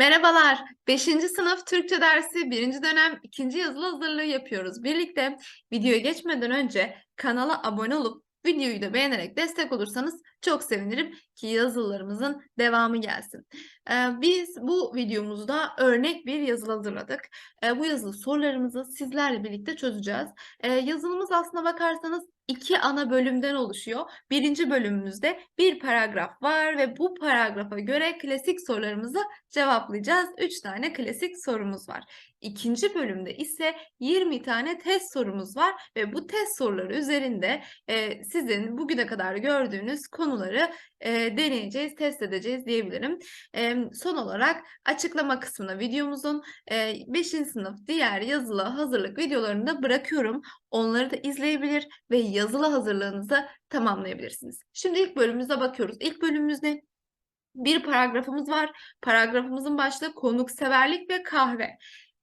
Merhabalar. 5. sınıf Türkçe dersi 1. dönem 2. yazılı hazırlığı yapıyoruz. Birlikte videoya geçmeden önce kanala abone olup videoyu da beğenerek destek olursanız çok sevinirim ki yazılarımızın devamı gelsin. Ee, biz bu videomuzda örnek bir yazılı hazırladık. Ee, bu yazılı sorularımızı sizlerle birlikte çözeceğiz. Ee, yazılımız aslına bakarsanız iki ana bölümden oluşuyor. Birinci bölümümüzde bir paragraf var ve bu paragrafa göre klasik sorularımızı cevaplayacağız. Üç tane klasik sorumuz var. İkinci bölümde ise 20 tane test sorumuz var ve bu test soruları üzerinde e, sizin bugüne kadar gördüğünüz konuları e, deneyeceğiz, test edeceğiz diyebilirim. E, son olarak açıklama kısmına videomuzun 5. sınıf diğer yazılı hazırlık videolarını da bırakıyorum. Onları da izleyebilir ve yazılı hazırlığınızı tamamlayabilirsiniz. Şimdi ilk bölümümüze bakıyoruz. İlk bölümümüz ne? Bir paragrafımız var. Paragrafımızın başlığı konukseverlik ve kahve.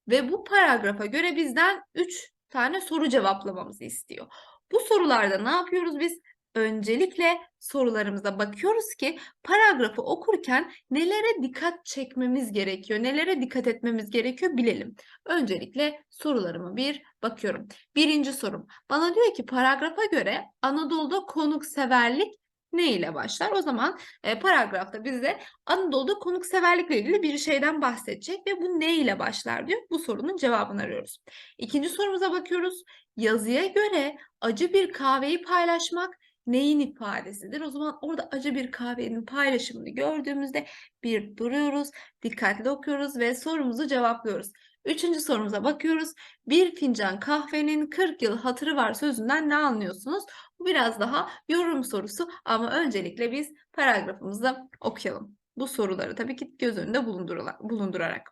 Ve bu paragrafa göre bizden 3 tane soru cevaplamamızı istiyor. Bu sorularda ne yapıyoruz biz? Öncelikle sorularımıza bakıyoruz ki paragrafı okurken nelere dikkat çekmemiz gerekiyor, nelere dikkat etmemiz gerekiyor bilelim. Öncelikle sorularıma bir bakıyorum. Birinci sorum. Bana diyor ki paragrafa göre Anadolu'da konukseverlik ne ile başlar? O zaman e, paragrafta bize Anadolu'da konukseverlikle ilgili bir şeyden bahsedecek ve bu ne ile başlar diyor. Bu sorunun cevabını arıyoruz. İkinci sorumuza bakıyoruz. Yazıya göre acı bir kahveyi paylaşmak neyin ifadesidir? O zaman orada acı bir kahvenin paylaşımını gördüğümüzde bir duruyoruz, dikkatli okuyoruz ve sorumuzu cevaplıyoruz. Üçüncü sorumuza bakıyoruz. Bir fincan kahvenin 40 yıl hatırı var sözünden ne anlıyorsunuz? Bu biraz daha yorum sorusu ama öncelikle biz paragrafımızı okuyalım. Bu soruları tabii ki göz önünde bulundurarak.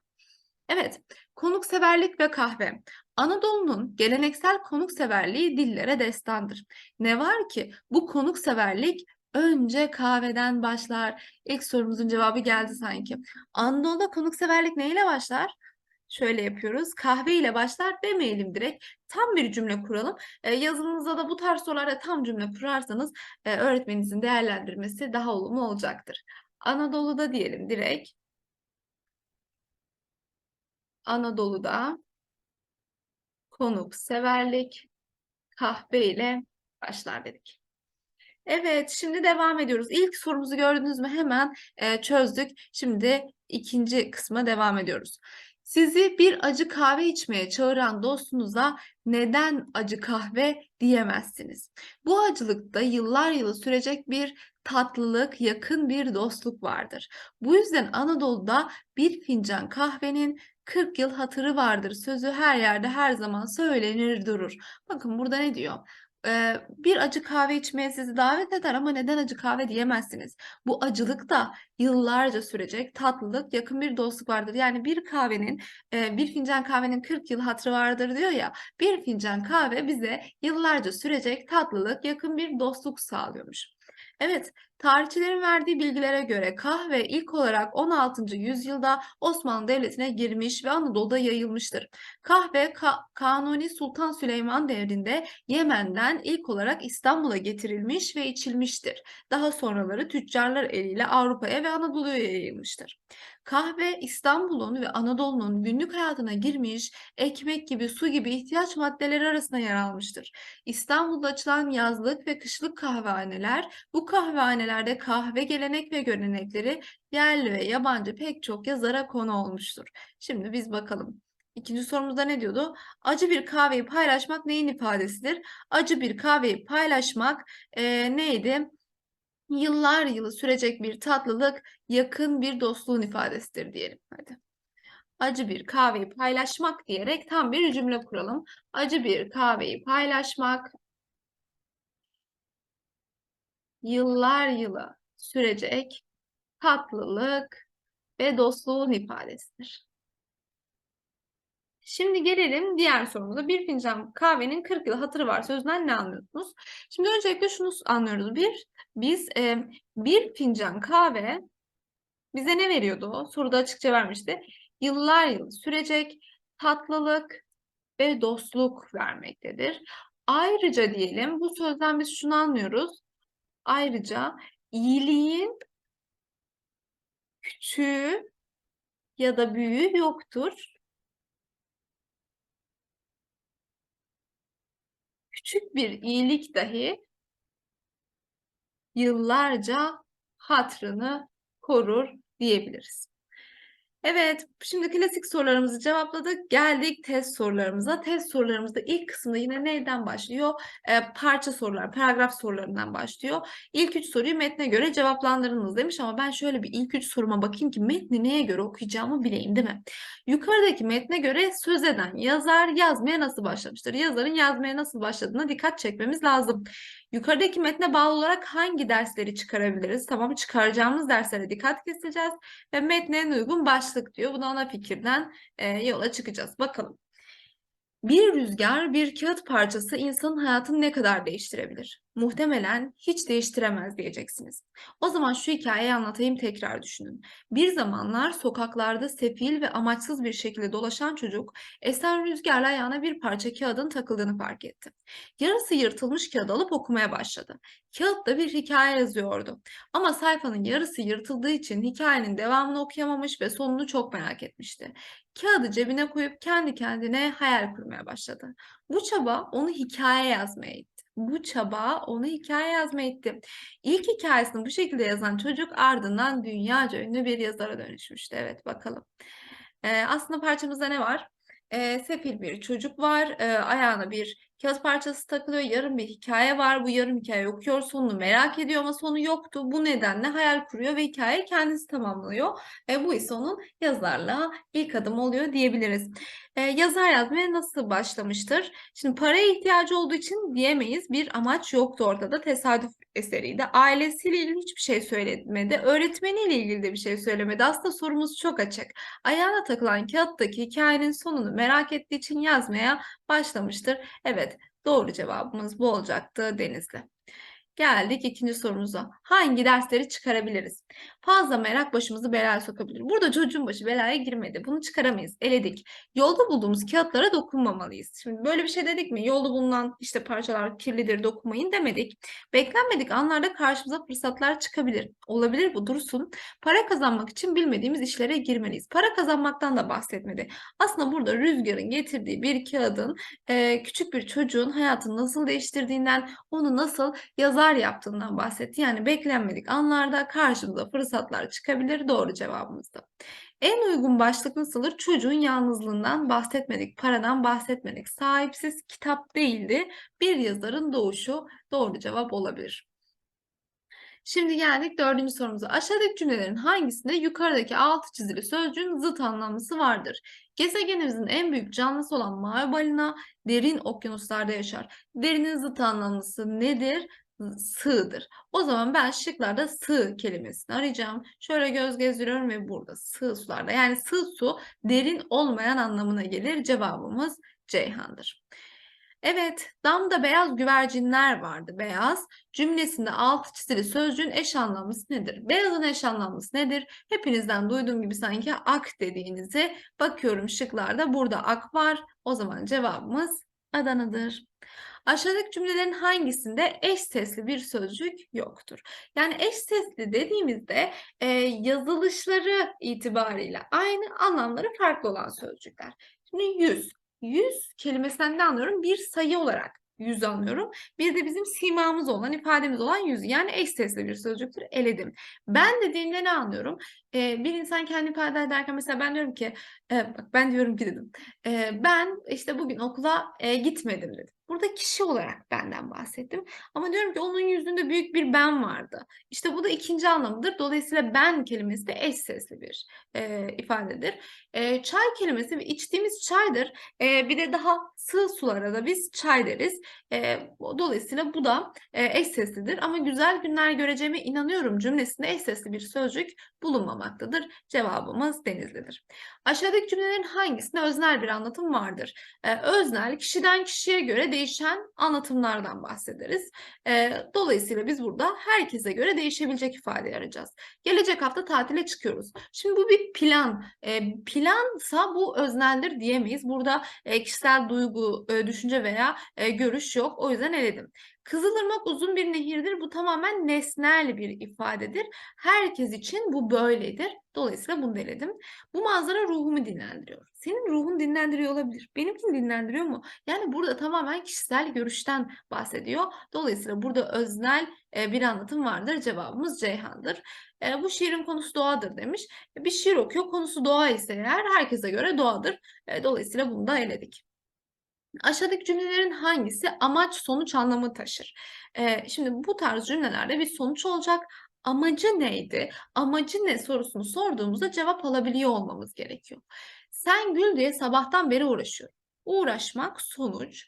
Evet, konukseverlik ve kahve. Anadolu'nun geleneksel konukseverliği dillere destandır. Ne var ki bu konukseverlik önce kahveden başlar. İlk sorumuzun cevabı geldi sanki. Anadolu'da konukseverlik neyle başlar? Şöyle yapıyoruz. Kahve ile başlar demeyelim direkt. Tam bir cümle kuralım. E, yazınızda da bu tarz sorularda tam cümle kurarsanız e, öğretmeninizin değerlendirmesi daha olumlu olacaktır. Anadolu'da diyelim direkt. Anadolu'da konuk severlik kahve ile başlar dedik. Evet, şimdi devam ediyoruz. İlk sorumuzu gördünüz mü? Hemen e, çözdük. Şimdi ikinci kısma devam ediyoruz. Sizi bir acı kahve içmeye çağıran dostunuza neden acı kahve diyemezsiniz. Bu acılıkta yıllar yılı sürecek bir tatlılık, yakın bir dostluk vardır. Bu yüzden Anadolu'da bir fincan kahvenin 40 yıl hatırı vardır sözü her yerde her zaman söylenir durur. Bakın burada ne diyor? bir acı kahve içmeye sizi davet eder ama neden acı kahve diyemezsiniz. Bu acılık da yıllarca sürecek tatlılık, yakın bir dostluk vardır. Yani bir kahvenin, bir fincan kahvenin 40 yıl hatırı vardır diyor ya. Bir fincan kahve bize yıllarca sürecek tatlılık, yakın bir dostluk sağlıyormuş. Evet, tarihçilerin verdiği bilgilere göre kahve ilk olarak 16. yüzyılda Osmanlı Devleti'ne girmiş ve Anadolu'da yayılmıştır. Kahve Ka Kanuni Sultan Süleyman devrinde Yemen'den ilk olarak İstanbul'a getirilmiş ve içilmiştir. Daha sonraları tüccarlar eliyle Avrupa'ya ve Anadolu'ya yayılmıştır. Kahve İstanbul'un ve Anadolu'nun günlük hayatına girmiş, ekmek gibi, su gibi ihtiyaç maddeleri arasında yer almıştır. İstanbul'da açılan yazlık ve kışlık kahvehaneler, bu kahvehanelerde kahve gelenek ve görenekleri yerli ve yabancı pek çok yazara konu olmuştur. Şimdi biz bakalım. İkinci sorumuzda ne diyordu? Acı bir kahveyi paylaşmak neyin ifadesidir? Acı bir kahveyi paylaşmak e, neydi? Yıllar yılı sürecek bir tatlılık, yakın bir dostluğun ifadesidir diyelim. Hadi. Acı bir kahveyi paylaşmak diyerek tam bir cümle kuralım. Acı bir kahveyi paylaşmak yıllar yılı sürecek tatlılık ve dostluğun ifadesidir. Şimdi gelelim diğer sorumuza. Bir fincan kahvenin 40 yıl hatırı var sözünden ne anlıyorsunuz? Şimdi öncelikle şunu anlıyoruz. Bir, biz e, bir fincan kahve bize ne veriyordu? Soruda açıkça vermişti. Yıllar yıl sürecek tatlılık ve dostluk vermektedir. Ayrıca diyelim bu sözden biz şunu anlıyoruz. Ayrıca iyiliğin küçüğü ya da büyüğü yoktur. Küçük bir iyilik dahi yıllarca hatrını korur diyebiliriz. Evet, şimdi klasik sorularımızı cevapladık. Geldik test sorularımıza. Test sorularımızda ilk kısımda yine neyden başlıyor? Ee, parça sorular, paragraf sorularından başlıyor. İlk üç soruyu metne göre cevaplandırınız demiş ama ben şöyle bir ilk üç soruma bakayım ki metni neye göre okuyacağımı bileyim değil mi? Yukarıdaki metne göre söz eden yazar yazmaya nasıl başlamıştır? Yazarın yazmaya nasıl başladığına dikkat çekmemiz lazım. Yukarıdaki metne bağlı olarak hangi dersleri çıkarabiliriz? Tamam çıkaracağımız derslere dikkat keseceğiz ve metne en uygun başlık diyor. Buna ana fikirden e, yola çıkacağız. Bakalım. Bir rüzgar, bir kağıt parçası insanın hayatını ne kadar değiştirebilir? Muhtemelen hiç değiştiremez diyeceksiniz. O zaman şu hikayeyi anlatayım tekrar düşünün. Bir zamanlar sokaklarda sefil ve amaçsız bir şekilde dolaşan çocuk esen rüzgarla ayağına bir parça kağıdın takıldığını fark etti. Yarısı yırtılmış kağıdı alıp okumaya başladı. Kağıtta bir hikaye yazıyordu. Ama sayfanın yarısı yırtıldığı için hikayenin devamını okuyamamış ve sonunu çok merak etmişti. Kağıdı cebine koyup kendi kendine hayal kurmaya başladı. Bu çaba onu hikaye yazmaya itti. Bu çaba onu hikaye yazmaya itti. İlk hikayesini bu şekilde yazan çocuk ardından dünyaca ünlü bir yazara dönüşmüştü. Evet bakalım. Ee, aslında parçamızda ne var? Ee, sefil bir çocuk var. Ee, ayağına bir kağıt parçası takılıyor. Yarım bir hikaye var. Bu yarım hikaye okuyor. Sonunu merak ediyor ama sonu yoktu. Bu nedenle hayal kuruyor ve hikaye kendisi tamamlıyor. E, bu ise onun yazarlığa ilk adım oluyor diyebiliriz. E, yazar yazmaya nasıl başlamıştır? Şimdi paraya ihtiyacı olduğu için diyemeyiz. Bir amaç yoktu ortada. Tesadüf eseriydi. Ailesiyle ilgili hiçbir şey söylemedi. Öğretmeniyle ilgili de bir şey söylemedi. Aslında sorumuz çok açık. Ayağına takılan kağıttaki hikayenin sonunu merak ettiği için yazmaya başlamıştır. Evet, doğru cevabımız bu olacaktı Denizli. Geldik ikinci sorumuza. Hangi dersleri çıkarabiliriz? Fazla merak başımızı belaya sokabilir. Burada çocuğun başı belaya girmedi. Bunu çıkaramayız. Eledik. Yolda bulduğumuz kağıtlara dokunmamalıyız. Şimdi böyle bir şey dedik mi? Yolda bulunan işte parçalar kirlidir dokunmayın demedik. Beklenmedik anlarda karşımıza fırsatlar çıkabilir. Olabilir bu dursun. Para kazanmak için bilmediğimiz işlere girmeliyiz. Para kazanmaktan da bahsetmedi. Aslında burada rüzgarın getirdiği bir kağıdın küçük bir çocuğun hayatını nasıl değiştirdiğinden, onu nasıl yazar yaptığından bahsetti. Yani beklenmedik anlarda karşımıza fırsatlar çıkabilir. Doğru cevabımızda. En uygun başlık nasıldır? Çocuğun yalnızlığından bahsetmedik, paradan bahsetmedik. Sahipsiz kitap değildi. Bir yazarın doğuşu doğru cevap olabilir. Şimdi geldik dördüncü sorumuza. Aşağıdaki cümlelerin hangisinde yukarıdaki altı çizili sözcüğün zıt anlamlısı vardır? Gezegenimizin en büyük canlısı olan mavi balina derin okyanuslarda yaşar. Derinin zıt anlamlısı nedir? Sığdır. O zaman ben şıklarda sığ kelimesini arayacağım. Şöyle göz gezdiriyorum ve burada sığ sularda. Yani sığ su derin olmayan anlamına gelir. Cevabımız Ceyhan'dır. Evet, damda beyaz güvercinler vardı. Beyaz cümlesinde altı çizili sözcüğün eş anlamlısı nedir? Beyazın eş anlamlısı nedir? Hepinizden duyduğum gibi sanki ak dediğinizi bakıyorum şıklarda. Burada ak var. O zaman cevabımız Adana'dır. Aşağıdaki cümlelerin hangisinde eş sesli bir sözcük yoktur? Yani eş sesli dediğimizde e, yazılışları itibariyle aynı anlamları farklı olan sözcükler. Şimdi yüz. Yüz kelimesinden ne anlıyorum? Bir sayı olarak yüz anlıyorum. Bir de bizim simamız olan, ifademiz olan yüz. Yani eş sesli bir sözcüktür. Eledim. Ben dediğimde ne anlıyorum? Ee, bir insan kendi ifade ederken mesela ben diyorum ki, e, bak ben diyorum ki dedim. E, ben işte bugün okula e, gitmedim dedim. Burada kişi olarak benden bahsettim. Ama diyorum ki onun yüzünde büyük bir ben vardı. İşte bu da ikinci anlamıdır. Dolayısıyla ben kelimesi de eş sesli bir e, ifadedir. E, çay kelimesi içtiğimiz çaydır. E, bir de daha sığ sulara da biz çay deriz. E, dolayısıyla bu da e, eş seslidir. Ama güzel günler göreceğime inanıyorum cümlesinde eş sesli bir sözcük bulunmamaktadır. Cevabımız Denizli'dir. Aşağıdaki cümlelerin hangisinde öznel bir anlatım vardır? Ee, öznel kişiden kişiye göre değişen anlatımlardan bahsederiz. Ee, dolayısıyla biz burada herkese göre değişebilecek ifade arayacağız. Gelecek hafta tatile çıkıyoruz. Şimdi bu bir plan. Ee, plansa bu özneldir diyemeyiz. Burada e, kişisel duygu, e, düşünce veya e, görüş yok. O yüzden eledim. Kızılırmak uzun bir nehirdir. Bu tamamen nesnel bir ifadedir. Herkes için bu böyledir. Dolayısıyla bunu deledim. Bu manzara ruhumu dinlendiriyor. Senin ruhun dinlendiriyor olabilir. Benimkini dinlendiriyor mu? Yani burada tamamen kişisel görüşten bahsediyor. Dolayısıyla burada öznel e, bir anlatım vardır. Cevabımız Ceyhan'dır. E, bu şiirin konusu doğadır demiş. E, bir şiir okuyor. Konusu doğa ise eğer herkese göre doğadır. Dolayısıyla bunu da eledik. Aşağıdaki cümlelerin hangisi amaç sonuç anlamı taşır? Ee, şimdi bu tarz cümlelerde bir sonuç olacak. Amacı neydi? Amacı ne sorusunu sorduğumuzda cevap alabiliyor olmamız gerekiyor. Sen gül diye sabahtan beri uğraşıyorum. Uğraşmak sonuç.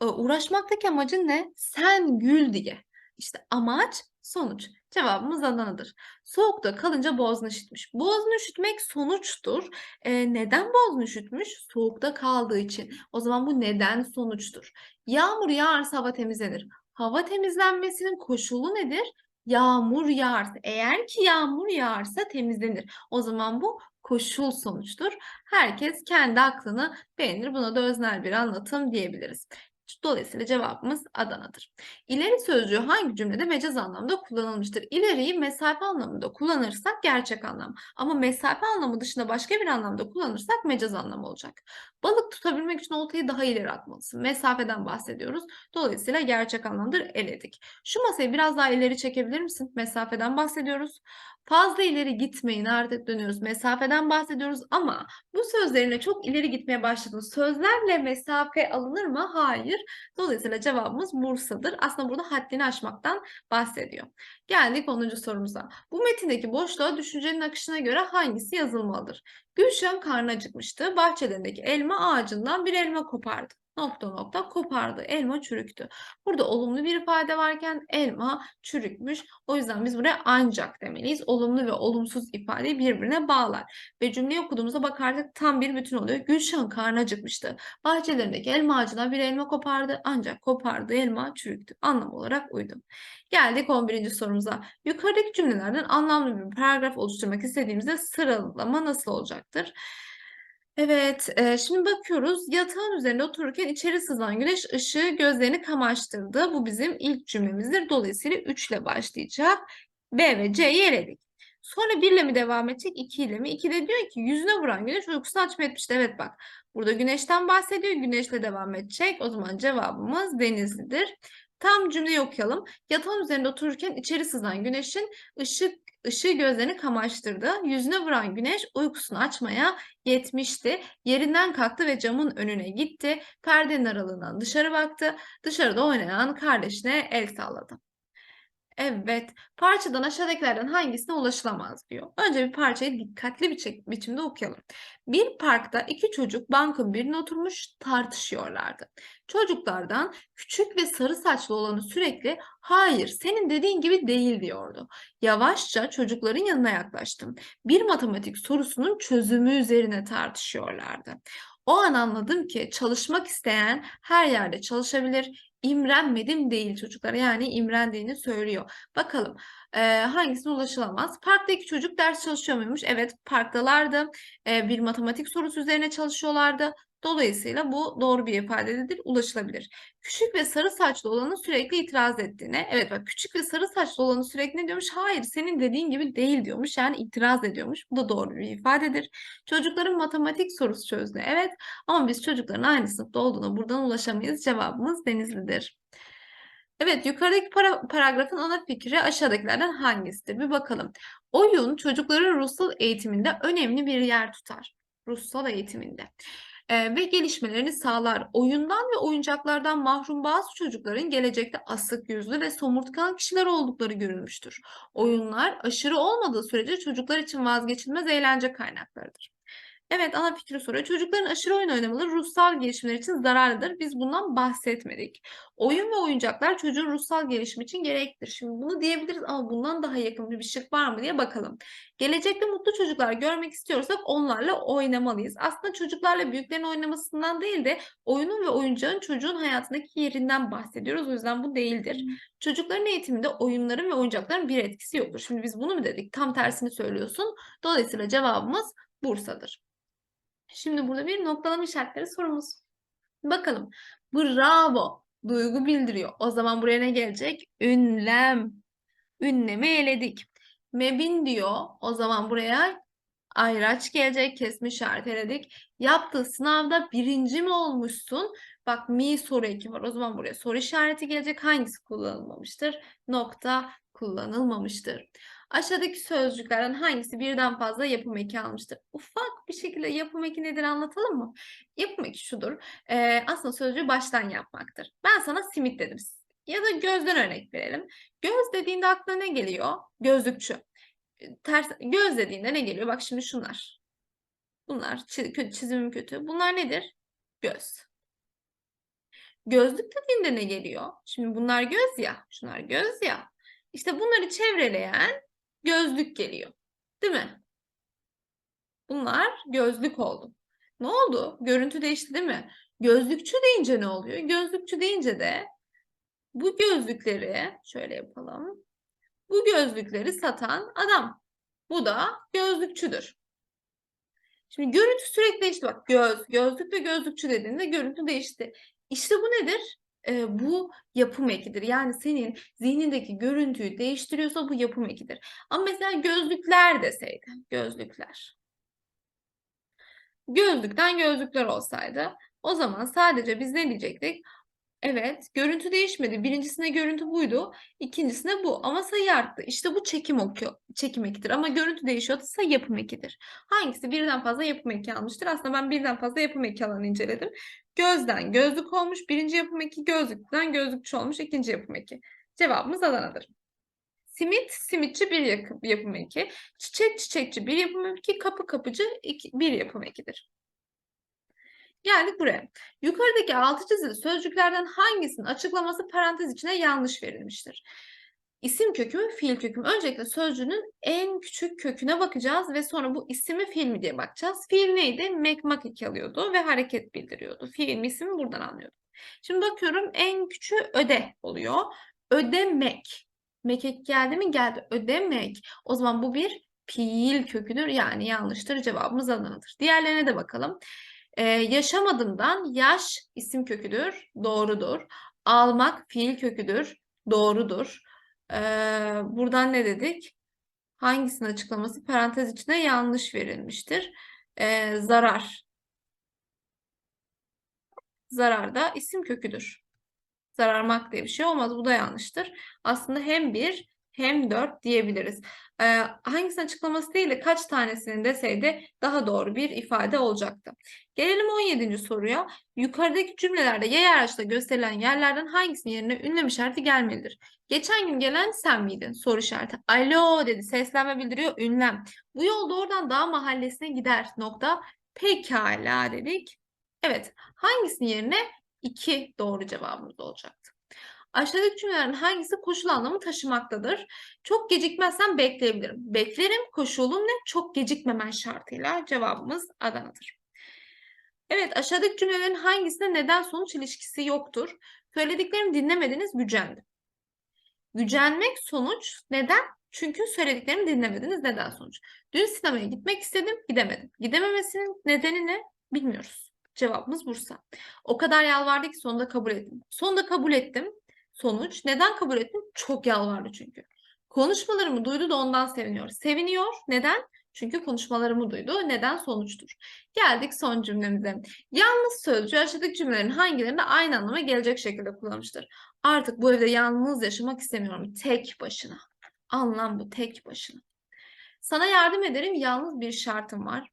Ee, uğraşmaktaki amacın ne? Sen gül diye. İşte amaç sonuç. Cevabımız Adana'dır. Soğukta kalınca boğazını üşütmüş. Boğazını üşütmek sonuçtur. Ee, neden boğazını üşütmüş? Soğukta kaldığı için. O zaman bu neden sonuçtur. Yağmur yağarsa hava temizlenir. Hava temizlenmesinin koşulu nedir? Yağmur yağarsa. Eğer ki yağmur yağarsa temizlenir. O zaman bu koşul sonuçtur. Herkes kendi aklını beğenir. Buna da öznel bir anlatım diyebiliriz. Dolayısıyla cevabımız Adana'dır. İleri sözcüğü hangi cümlede mecaz anlamda kullanılmıştır? İleriyi mesafe anlamında kullanırsak gerçek anlam. Ama mesafe anlamı dışında başka bir anlamda kullanırsak mecaz anlamı olacak. Balık tutabilmek için oltayı daha ileri atmalısın. Mesafeden bahsediyoruz. Dolayısıyla gerçek anlamdır eledik. Şu masayı biraz daha ileri çekebilir misin? Mesafeden bahsediyoruz. Fazla ileri gitmeyin artık dönüyoruz. Mesafeden bahsediyoruz ama bu sözlerine çok ileri gitmeye başladınız. Sözlerle mesafe alınır mı? Hayır. Dolayısıyla cevabımız Bursa'dır. Aslında burada haddini aşmaktan bahsediyor. Geldik 10. sorumuza. Bu metindeki boşluğa düşüncenin akışına göre hangisi yazılmalıdır? Gülşen karnı acıkmıştı. Bahçelerindeki elma ağacından bir elma kopardı nokta nokta kopardı. Elma çürüktü. Burada olumlu bir ifade varken elma çürükmüş. O yüzden biz buraya ancak demeliyiz. Olumlu ve olumsuz ifadeyi birbirine bağlar. Ve cümleyi okuduğumuzda bakardık tam bir bütün oluyor. Gülşen karnı acıkmıştı. Bahçelerindeki elma ağacına bir elma kopardı. Ancak kopardığı elma çürüktü. Anlam olarak uydu. Geldik 11. sorumuza. Yukarıdaki cümlelerden anlamlı bir paragraf oluşturmak istediğimizde sıralama nasıl olacaktır? Evet, e, şimdi bakıyoruz. Yatağın üzerinde otururken içeri sızan güneş ışığı gözlerini kamaştırdı. Bu bizim ilk cümlemizdir. Dolayısıyla 3 ile başlayacak. B ve C'yi eledik. Sonra 1 ile mi devam edecek? 2 ile mi? 2 de diyor ki yüzüne vuran güneş uykusunu açma etmişti. Evet bak. Burada güneşten bahsediyor. Güneşle devam edecek. O zaman cevabımız Denizli'dir. Tam cümleyi okuyalım. Yatağın üzerinde otururken içeri sızan güneşin ışık ışığı gözlerini kamaştırdı. Yüzüne vuran güneş uykusunu açmaya yetmişti. Yerinden kalktı ve camın önüne gitti. Perdenin aralığından dışarı baktı. Dışarıda oynayan kardeşine el salladı. Evet, parçadan aşağıdakilerden hangisine ulaşılamaz diyor. Önce bir parçayı dikkatli bir biçimde okuyalım. Bir parkta iki çocuk bankın birine oturmuş tartışıyorlardı. Çocuklardan küçük ve sarı saçlı olanı sürekli hayır senin dediğin gibi değil diyordu. Yavaşça çocukların yanına yaklaştım. Bir matematik sorusunun çözümü üzerine tartışıyorlardı. O an anladım ki çalışmak isteyen her yerde çalışabilir, imrenmedim değil çocuklar. Yani imrendiğini söylüyor. Bakalım e, hangisine ulaşılamaz? Parktaki çocuk ders çalışıyor muymuş? Evet parktalardı. E, bir matematik sorusu üzerine çalışıyorlardı. Dolayısıyla bu doğru bir ifadedir, ulaşılabilir. Küçük ve sarı saçlı olanın sürekli itiraz ettiğine, evet bak küçük ve sarı saçlı olanın sürekli ne diyormuş? Hayır senin dediğin gibi değil diyormuş. Yani itiraz ediyormuş. Bu da doğru bir ifadedir. Çocukların matematik sorusu çözdü. Evet ama biz çocukların aynı sınıfta olduğuna buradan ulaşamayız. Cevabımız Denizli'dir. Evet, yukarıdaki para, paragrafın ana fikri aşağıdakilerden hangisidir? Bir bakalım. Oyun çocukların ruhsal eğitiminde önemli bir yer tutar. Ruhsal eğitiminde ve gelişmelerini sağlar. Oyundan ve oyuncaklardan mahrum bazı çocukların gelecekte asık yüzlü ve somurtkan kişiler oldukları görülmüştür. Oyunlar aşırı olmadığı sürece çocuklar için vazgeçilmez eğlence kaynaklarıdır. Evet ana fikri soruyor. Çocukların aşırı oyun oynamaları ruhsal gelişimler için zararlıdır. Biz bundan bahsetmedik. Oyun ve oyuncaklar çocuğun ruhsal gelişimi için gereklidir. Şimdi bunu diyebiliriz ama bundan daha yakın bir şık var mı diye bakalım. Gelecekte mutlu çocuklar görmek istiyorsak onlarla oynamalıyız. Aslında çocuklarla büyüklerin oynamasından değil de oyunun ve oyuncağın çocuğun hayatındaki yerinden bahsediyoruz. O yüzden bu değildir. Çocukların eğitiminde oyunların ve oyuncakların bir etkisi yoktur. Şimdi biz bunu mu dedik? Tam tersini söylüyorsun. Dolayısıyla cevabımız Bursa'dır. Şimdi burada bir noktalama işaretleri sorumuz. Bakalım. Bravo. Duygu bildiriyor. O zaman buraya ne gelecek? Ünlem. Ünlemi eledik. Mebin diyor. O zaman buraya ayraç gelecek. Kesme işaret eledik. Yaptığı sınavda birinci mi olmuşsun? Bak mi soru eki var. O zaman buraya soru işareti gelecek. Hangisi kullanılmamıştır? Nokta kullanılmamıştır. Aşağıdaki sözcüklerden hangisi birden fazla yapım eki almıştır? Ufak bir şekilde yapım eki nedir anlatalım mı? Yapım eki şudur. Ee, aslında sözcüğü baştan yapmaktır. Ben sana simit dedim. Ya da gözden örnek verelim. Göz dediğinde aklına ne geliyor? Gözlükçü. Ters, göz dediğinde ne geliyor? Bak şimdi şunlar. Bunlar çi- çizimim kötü. Bunlar nedir? Göz. Gözlük dediğinde ne geliyor? Şimdi bunlar göz ya. Şunlar göz ya. İşte bunları çevreleyen gözlük geliyor. Değil mi? Bunlar gözlük oldu. Ne oldu? Görüntü değişti değil mi? Gözlükçü deyince ne oluyor? Gözlükçü deyince de bu gözlükleri şöyle yapalım. Bu gözlükleri satan adam. Bu da gözlükçüdür. Şimdi görüntü sürekli değişti. Bak göz, gözlük ve gözlükçü dediğinde görüntü değişti. İşte bu nedir? Ee, bu yapım ekidir. Yani senin zihnindeki görüntüyü değiştiriyorsa bu yapım ekidir. Ama mesela gözlükler deseydi, gözlükler. Gözlükten gözlükler olsaydı o zaman sadece biz ne diyecektik? Evet, görüntü değişmedi. Birincisinde görüntü buydu, ikincisinde bu. Ama sayı arttı. İşte bu çekim oku, çekim ekidir. Ama görüntü değişiyorsa sayı yapım ekidir. Hangisi birden fazla yapım eki almıştır? Aslında ben birden fazla yapım eki alanı inceledim. Gözden gözlük olmuş, birinci yapım eki, gözlükten gözlükçü olmuş, ikinci yapım eki. Cevabımız Adana'dır. Simit, simitçi bir yapım eki. Çiçek, çiçekçi bir yapım eki. Kapı, kapıcı iki, bir yapım ekidir. Geldik buraya. Yukarıdaki altı çizili sözcüklerden hangisinin açıklaması parantez içine yanlış verilmiştir? İsim kökü mü, fiil kökü mü? Öncelikle sözcüğün en küçük köküne bakacağız ve sonra bu isim mi, fiil mi diye bakacağız. Fiil neydi? Mekmak alıyordu ve hareket bildiriyordu. Fiil mi, isim mi buradan anlıyorduk. Şimdi bakıyorum en küçüğü öde oluyor. Ödemek. Mekek geldi mi? Geldi. Ödemek. O zaman bu bir fiil köküdür. Yani yanlıştır. Cevabımız Adana'dır. Diğerlerine de bakalım. Ee, yaşamadımdan yaş isim köküdür. Doğrudur. Almak fiil köküdür. Doğrudur. Ee, buradan ne dedik? Hangisinin açıklaması parantez içine yanlış verilmiştir? Ee, zarar. Zarar da isim köküdür. Zararmak diye bir şey olmaz. Bu da yanlıştır. Aslında hem bir hem dört diyebiliriz. Ee, hangisinin açıklaması değil de kaç tanesinin deseydi daha doğru bir ifade olacaktı. Gelelim 17. soruya. Yukarıdaki cümlelerde yay araçla gösterilen yerlerden hangisinin yerine ünlem işareti gelmelidir? Geçen gün gelen sen miydin? Soru işareti. Alo dedi. Seslenme bildiriyor. Ünlem. Bu yol doğrudan dağ mahallesine gider. Nokta. Pekala dedik. Evet. Hangisinin yerine 2 doğru cevabımız olacaktı. Aşağıdaki cümlelerin hangisi koşul anlamı taşımaktadır? Çok gecikmezsen bekleyebilirim. Beklerim koşulum ne? Çok gecikmemen şartıyla cevabımız Adana'dır. Evet aşağıdaki cümlelerin hangisinde neden sonuç ilişkisi yoktur? Söylediklerimi dinlemediniz gücendim. Gücenmek sonuç neden? Çünkü söylediklerimi dinlemediniz neden sonuç? Dün sinemaya gitmek istedim gidemedim. Gidememesinin nedeni ne? Bilmiyoruz. Cevabımız Bursa. O kadar yalvardı ki sonunda kabul ettim. Sonunda kabul ettim. Sonuç. Neden kabul ettim? Çok yalvardı çünkü. Konuşmalarımı duydu da ondan seviniyor. Seviniyor. Neden? Çünkü konuşmalarımı duydu. Neden? Sonuçtur. Geldik son cümlemize. Yalnız sözcüğü aşağıdaki cümlelerin hangilerinde aynı anlama gelecek şekilde kullanmıştır? Artık bu evde yalnız yaşamak istemiyorum. Tek başına. Anlam bu tek başına. Sana yardım ederim. Yalnız bir şartım var.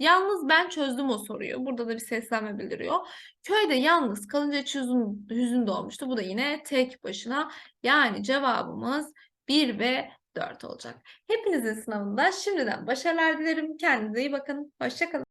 Yalnız ben çözdüm o soruyu. Burada da bir seslenme bildiriyor. Köyde yalnız kalınca hüzün, hüzün doğmuştu. Bu da yine tek başına. Yani cevabımız 1 ve 4 olacak. Hepinizin sınavında şimdiden başarılar dilerim. Kendinize iyi bakın. Hoşçakalın.